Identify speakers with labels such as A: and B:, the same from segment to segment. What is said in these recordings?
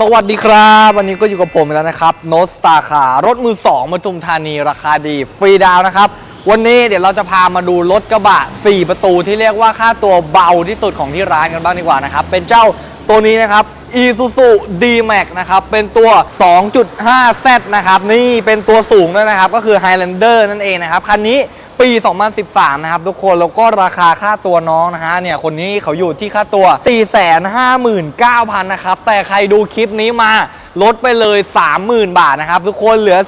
A: สวัสดีครับ วันนี้ก็อยู่กับผมแล้วนะครับโนสตาคารถมือ2มาทุมธานีราคาดีฟรีดาวน์นะครับ วันนี้เดี๋ยวเราจะพามาดูรถกระบะ 4 ประตูที่เรียกว่าค่าตัวเบาที่สุดของที่ร้านกันบ้างดีกว่านะครับ เป็นเจ้าตัวนี้นะครับ Isuzu D-Max นะครับ เป็นตัว 2.5Z นะครับ นี่เป็นตัวสูงด้วยนะครับ ก็คือ Highlander นั่นเองนะครับ คันนี้ ปี 2013 นะครับทุกคน แล้วก็ราคาค่าตัวน้องนะฮะเนี่ยคนนี้เขาอยู่ที่ค่าตัว 459,000 นะครับ แต่ใครดูคลิปนี้มาลดไปเลย 30,000 บาทนะครับ ทุกคนเหลือ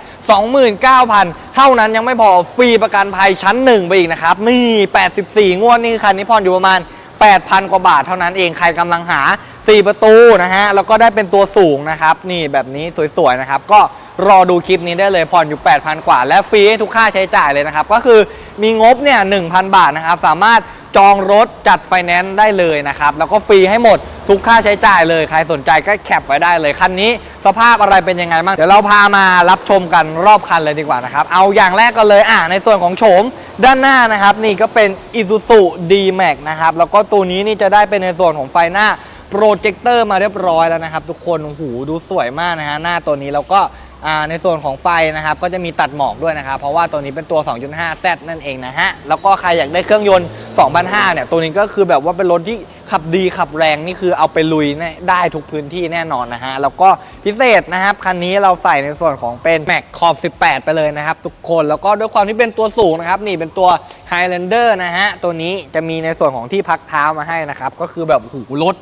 A: 429,000 เท่านั้นยังไม่พอฟรีประกันภัยชั้น 1 ไปอีกนะครับ นี่ 84 งวดนี่คันนี้ผ่อนอยู่ประมาณ 8,000 กว่าบาทเท่านั้นเองใครกำลังหา 4 ประตูนะฮะแล้วก็ได้เป็นตัวสูงนะครับ นี่แบบนี้สวยๆนะครับก็ รอดูคลิปนี้ได้เลยผ่อนอยู่ 8,000 กว่า และฟรีให้ทุกค่าใช้จ่ายเลยนะครับ ก็คือมีงบเนี่ย 1,000 บาทนะครับ สามารถจองรถจัดไฟแนนซ์ได้เลยนะครับ แล้วก็ฟรีให้หมดทุกค่าใช้จ่ายเลย ใครสนใจก็แคปไว้ได้เลย คันนี้สภาพอะไรเป็นยังไงบ้าง เดี๋ยวเราพามารับชมกันรอบคันเลยดีกว่านะครับ เอาอย่างแรกก็เลยอะในส่วนของโฉมด้านหน้านะครับ นี่ก็เป็น Isuzu D-Max นะครับ แล้วก็ตัวนี้นี่จะได้เป็นในส่วนของไฟหน้าโปรเจคเตอร์มาเรียบร้อยแล้วนะครับ ทุกคนโอ้โหดูสวยมากนะฮะหน้าตัวนี้แล้วก็ ในส่วนของไฟนะครับก็จะมีตัดหมอกด้วยนะครับ เพราะว่าตัวนี้เป็นตัว 2.5Z นั่นเองนะฮะ แล้วก็ใครอยากได้เครื่องยนต์ 2,500 เนี่ย ตัวนี้ก็คือแบบว่าเป็นรถที่ขับดีขับแรงนี่คือเอาไปลุยได้ทุกพื้นที่แน่นอนนะฮะ แล้วก็พิเศษนะครับ คันนี้เราใส่ในส่วนของเป็น Mac c o r 18 ไปเลยนะครับ ทุกคนแล้วก็ด้วยความที่เป็นตัวสูงนะครับ นี่เป็นตัว Highlander นะฮะ ตัวนี้จะมีในส่วนของที่พักเท้ามาให้นะครับก็คือแบบโอ้โหรถ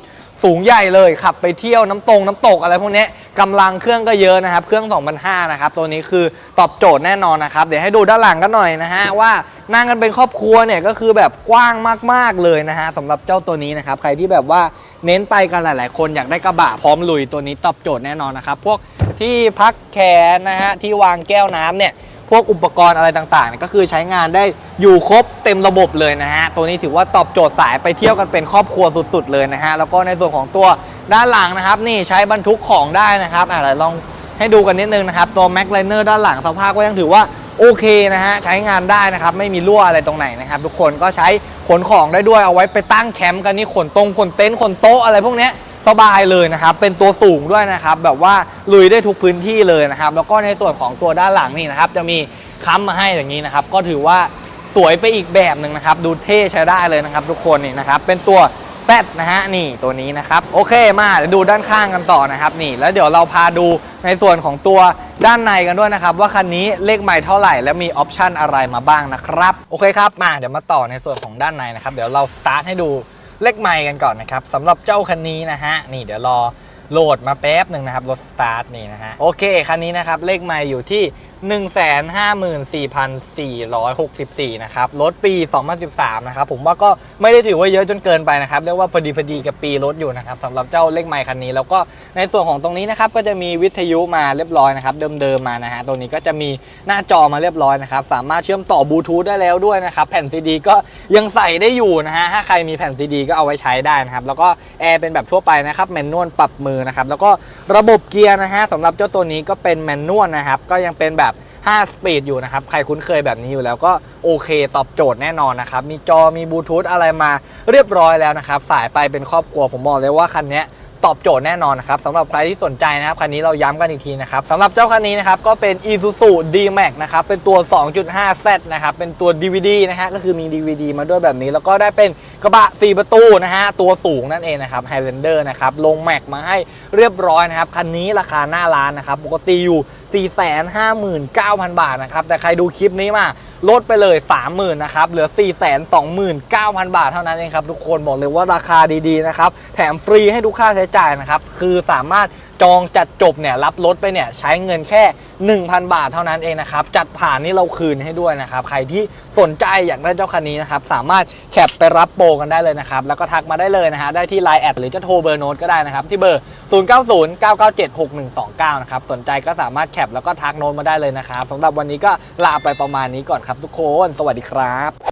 A: สูงใหญ่เลยขับไปเที่ยวน้ำตรงน้ำตกอะไรพวกเนี้ยกำลังเครื่องก็เยอะนะครับ เครื่อง2,500นะครับ ตัวนี้คือตอบโจทย์แน่นอนนะครับ เดี๋ยวให้ดูด้านหลังกันหน่อยนะฮะว่านั่งกันเป็นครอบครัวเนี่ยก็คือแบบกว้างมากๆเลยนะฮะสำหรับเจ้าตัวนี้นะครับ ใครที่แบบว่าเน้นไปกันหลาย ๆ คนอยากได้กระบะพร้อมลุยตัวนี้ตอบโจทย์แน่นอนนะครับ พวกที่พักแขนนะฮะที่วางแก้วน้ำเนี่ย พวกอุปกรณ์อะไรต่างๆก็คือใช้งานได้อยู่ครบเต็มระบบเลยนะฮะ ตัวนี้ถือว่าตอบโจทย์สายไปเที่ยวกันเป็นครอบครัวสุด ๆ เลยนะฮะ แล้วก็ในส่วนของตัวด้านหลังนะครับ นี่ใช้บรรทุกของได้นะครับอะลองให้ดูกันนิดนึงนะครับ ตัว Mac l i n e r ด้านหลังสภาพก็ยังถือว่าโอเคนะฮะ ใช้งานได้นะครับ ไม่มีรั่วอะไรตรงไหนนะครับ ทุกคนก็ใช้ขนของได้ด้วยเอาไว้ไปตั้งแคมป์กันนี่ขนตรงขนเต็นท์ขนโต๊ะอะไรพวกเนี้ย สบายเลยนะครับ เป็นตัวสูงด้วยนะครับ แบบว่าลุยได้ทุกพื้นที่เลยนะครับ แล้วก็ในส่วนของตัวด้านหลังนี่นะครับ จะมีค้ำมาให้อย่างนี้นะครับ ก็ถือว่าสวยไปอีกแบบหนึ่งนะครับ ดูเท่ใช้ได้เลยนะครับ ทุกคนนี่นะครับ เป็นตัว Z นะฮะนี่ตัวนี้นะครับโอเคมาเดี๋ยวดูด้านข้างกันต่อนะครับนี่ แล้วเดี๋ยวเราพาดูในส่วนของตัวด้านในกันด้วยนะครับ ว่าคันนี้เลขไมล์เท่าไหร่และมีออปชันอะไรมาบ้างนะครับ โอเคครับมาเดี๋ยวมาต่อในส่วนของด้านในนะครับ เดี๋ยวเราสตาร์ทให้ดู เลขไมล์กันก่อนนะครับสำหรับเจ้าคันนี้นะฮะนี่เดี๋ยวรอโหลดมาแป๊บหนึ่งนะครับรถสตาร์ทนี่นะฮะโอเคคันนี้นะครับเลขไมล์อยู่ที่ 154,464 นะครับ รถปี 2013 นะครับ ผมว่าก็ไม่ได้ถือว่าเยอะจนเกินไปนะครับ เรียกว่าพอดีพอดีกับปีรถอยู่นะครับสำหรับเจ้าเลขไมล์คันนี้ แล้วก็ในส่วนของตรงนี้นะครับ ก็จะมีวิทยุมาเรียบร้อยนะครับ เดิมๆมานะฮะ ตรงนี้ก็จะมีหน้าจอมาเรียบร้อยนะครับ สามารถเชื่อมต่อบลูทูธได้แล้วด้วยนะครับ แผ่นซีดีก็ยังใส่ได้อยู่นะฮะ ถ้าใครมีแผ่นซีดีก็เอาไว้ใช้ได้นะครับ แล้วก็แอร์เป็นแบบทั่วไปนะครับ แมนนวลปรับมือนะครับ แล้วก็ระบบเกียร์นะฮะสำหรับเจ้าตัวนี้ก็เป็นแมนนวลนะครับ ก็ยังเป็นแบบ 5 สปีดอยู่นะครับ ใครคุ้นเคยแบบนี้อยู่แล้วก็โอเคตอบโจทย์แน่นอนนะครับ มีจอมีบลูทูธอะไรมาเรียบร้อยแล้วนะครับ สายไปเป็นครอบครัวผมบอกเลยว่าคันนี้ ตอบโจทย์แน่นอนนะครับสำหรับใครที่สนใจนะครับคันนี้เราย้ำกันอีกทีนะครับสำหรับเจ้าคันนี้นะครับก็เป็น Isuzu D-Max นะครับเป็นตัว 2.5Z นะครับเป็นตัว DVD นะฮะก็คือมี DVD มาด้วยแบบนี้ แล้วก็ได้เป็นกระบะ 4 ประตูนะฮะตัวสูงนั่นเองนะครับ Highlander นะครับลงแม็กมาให้เรียบร้อยนะครับคันนี้ราคาหน้าร้านนะครับปกติอยู่ 459,000 บาทนะครับแต่ใครดูคลิปนี้มา ลดไปเลย 30,000นะครับ เหลือ 429,000 บาทเท่านั้นเองครับ ทุกคนบอกเลยว่าราคาดีๆนะครับ แถมฟรีให้ทุกค่าใช้จ่ายนะครับ คือสามารถจองจัดจบเนี่ยรับรถไปเนี่ยใช้เงินแค่ 1,000 บาทเท่านั้นเองนะครับ จัดผ่านนี่เราคืนให้ด้วยนะครับ ใครที่สนใจอยากได้เจ้าคันนี้นะครับ สามารถแคปไปรับโปรกันได้เลยนะครับ แล้วก็ทักมาได้เลยนะฮะ ได้ที่ Line แอดหรือจะโทรเบอร์โน้ตก็ได้นะครับ ที่เบอร์ 0909976129 นะครับ สนใจก็สามารถแคปแล้วก็ทักโน้ตมาได้เลยนะครับสำหรับวันนี้ก็ลาไปประมาณนี้ก่อนครับทุกคน สวัสดีครับ